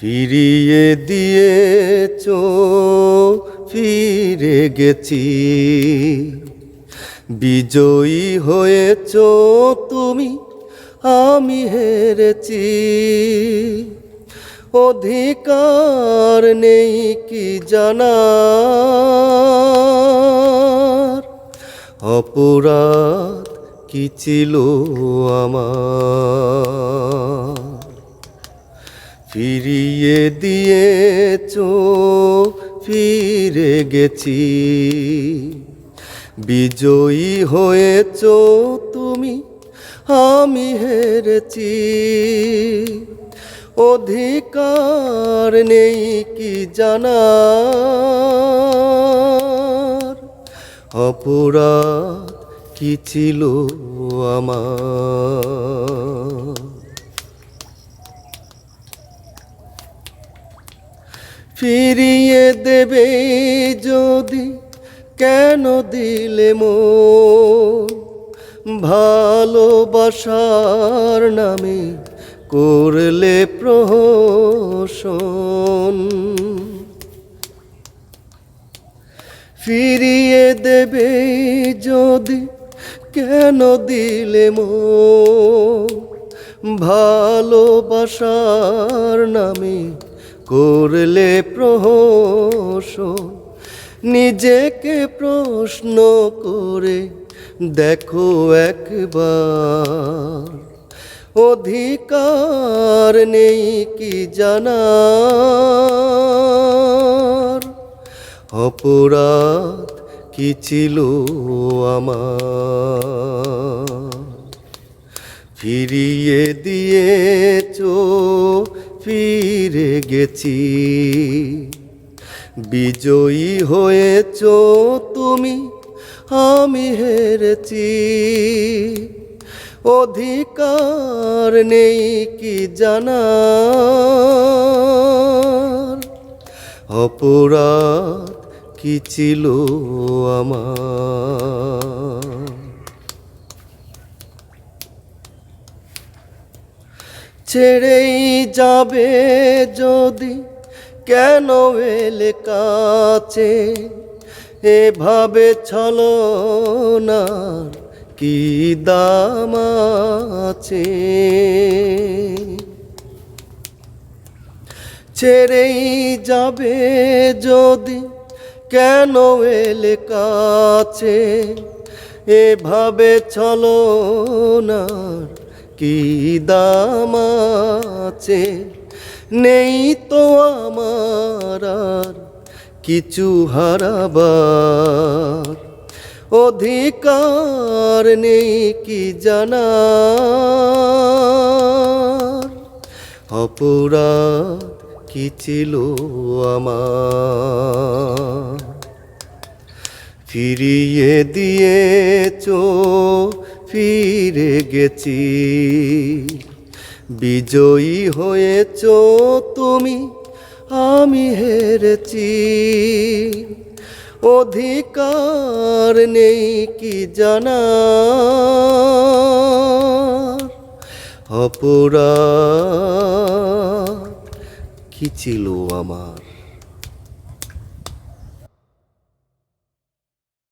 ফিরিয়ে দিয়েছ, ফিরে গেছি। বিজয়ী হয়েছ তুমি, আমি হেরেছি। অধিকার নেই কি জানার? অপরাধ কি ছিল আমার? ফিরিয়ে দিয়েছ, ফিরে গেছি। বিজয়ী হয়েছ তুমি, আমি হেরেছি। অধিকার নেই কি জানার? অপরাধ কি ছিল আমার? ফিরিয়ে দেবে যদি, কেন দিলে মো ভালোবাসার নামে করলে প্রহসন। ফিরিয়ে দেবে যদি, কেন দিলে মো ভালোবাসার নামে করলে প্রহসন, নিজেকে প্রশ্ন করে দেখো একবার। অধিকার নেই কি জানার? অপরাধ কি ছিল আমার? ফিরিয়ে ফিরে গেছি। বিজয়ী হয়েছ তুমি আমি হেরেছি। অধিকার নেই কি জানা অপরাধ কি ছিল আমার? ছেড়েই যাবে যদি কেন এলে কাছে? এভাবে ছলো না কি দাম আছে? ছেড়েই যাবে যদি কেন এলে কাছে? এভাবে ছলো না কি দাম আছে? নেই তো আমার আর কিছু হারাবার। অধিকার নেই কি জানার? অপরাধ কি ছিল আমার? ফিরিয়ে দিয়েছ ফিরে গেছি। বিজয়ী হয়েছ তুমি, আমি হেরেছি। অধিকার নেই কি জানা অপরাধ কি ছিল আমার?